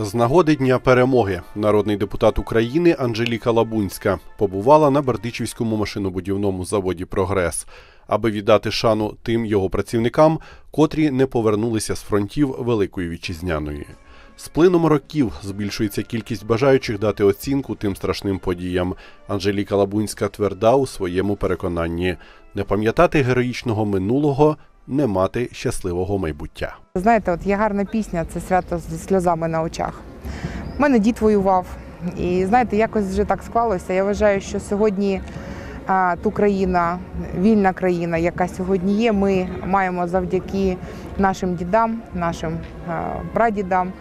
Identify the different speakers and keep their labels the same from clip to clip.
Speaker 1: З нагоди Дня перемоги народний депутат України Анжеліка Лабунська побувала на Бердичівському машинобудівному заводі Прогрес, аби віддати шану тим його працівникам, котрі не повернулися з фронтів Великої вітчизняної. З плином років збільшується кількість бажаючих дати оцінку тим страшним подіям. Анжеліка Лабунська тверда у своєму переконанні не пам'ятати героїчного минулого, не мати щасливого майбуття.
Speaker 2: Знаєте, от є гарна пісня, це свято зі сльозами на очах. У мене дід воював. І знаєте, якось вже так склалося. Я вважаю, що сьогодні ту країна, вільна країна, яка сьогодні є, ми маємо завдяки нашим дідам, нашим прадідам.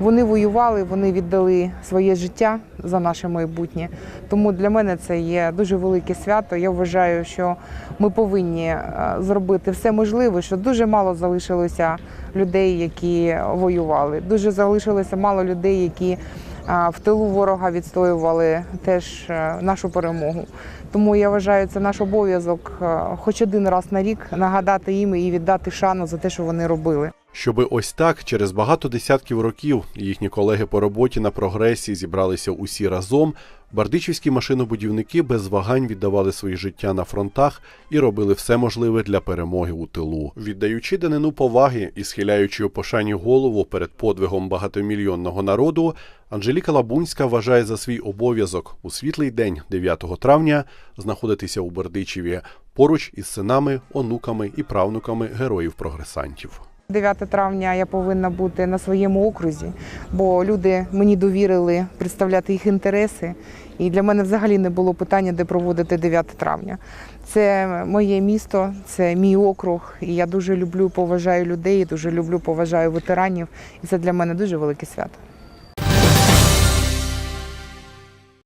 Speaker 2: Вони воювали, вони віддали своє життя за наше майбутнє. Тому для мене це є дуже велике свято. Я вважаю, що ми повинні зробити все можливе, що дуже мало залишилося людей, які воювали. Дуже залишилося мало людей, які в тилу ворога відстоювали теж е, нашу перемогу. Тому я вважаю, це наш обов'язок, е, хоч один раз на рік нагадати їм і віддати шану за те, що вони робили.
Speaker 1: Щоби ось так через багато десятків років їхні колеги по роботі на прогресі зібралися усі разом. Бардичівські машинобудівники без вагань віддавали свої життя на фронтах і робили все можливе для перемоги у тилу, віддаючи данину поваги і схиляючи у пошані голову перед подвигом багатомільйонного народу. Анжеліка Лабунська вважає за свій обов'язок у світлий день 9 травня знаходитися у Бердичеві поруч із синами, онуками і правнуками героїв-прогресантів.
Speaker 2: 9 травня я повинна бути на своєму окрузі, бо люди мені довірили представляти їх інтереси. І для мене взагалі не було питання, де проводити 9 травня. Це моє місто, це мій округ. І я дуже люблю, поважаю людей, дуже люблю, поважаю ветеранів. І це для мене дуже велике свято.